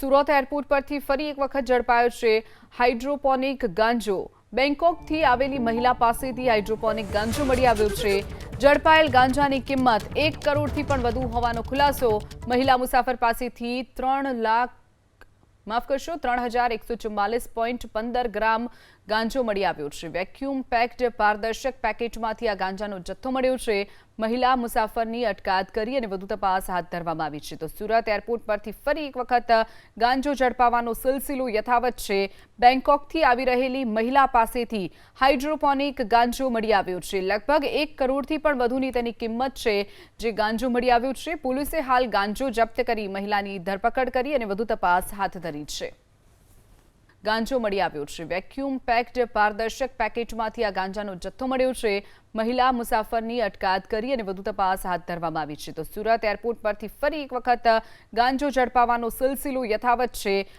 Surat airport પરથી ફરી એક વખત ઝડપાયો છે હાઇડ્રોપોનિક ગાંજો. બેંકોકથી આવેલી મહિલા પાસેથી હાઇડ્રોપોનિક ગાંજો મળી આવ્યો છે. ઝડપાયેલ ગાંજાની કિંમત એક કરોડથી પણ વધુ હોવાનો ખુલાસો મહિલા મુસાફર પાસેથી ત્રણ લાખ માફ કરશો, ત્રણ હજાર એકસો ચુમ્માલીસ પોઈન્ટ પંદર ગ્રામ ગાંજો મળી આવ્યો છે. વેક્યુમ પેક્ડ પારદર્શક પેકેટમાંથી આ ગાંજાનો જથ્થો મળ્યો છે. મહિલા મુસાફરની અટકાયત કરી અને વધુ તપાસ હાથ ધરવામાં આવી છે. તો સુરત એરપોર્ટ પરથી ફરી એક વખત ગાંજો ઝડપાવાનો સિલસિલો યથાવત છે. બેંકોકથી આવી રહેલી મહિલા પાસેથી હાઇડ્રોપોનિક ગાંજો મળી આવ્યો છે. લગભગ એક કરોડથી પણ વધુની તેની કિંમત છે જે ગાંજો મળી આવ્યો છે. પોલીસે હાલ ગાંજો જપ્ત કરી મહિલાની ધરપકડ કરી અને વધુ તપાસ હાથ ધરી છે. ગાંજો મળી આવ્યો છે. વેક્યુમ પેક્ડ પારદર્શક પેકેટમાંથી આ ગાંજાનો જથ્થો મળ્યો છે. મહિલા મુસાફરની અટકાયત કરી અને વધુ તપાસ હાથ ધરવામાં આવી છે. તો સુરત એરપોર્ટ પરથી ફરી એક વખત ગાંજો ઝડપાવાનો સિલસિલો યથાવત છે.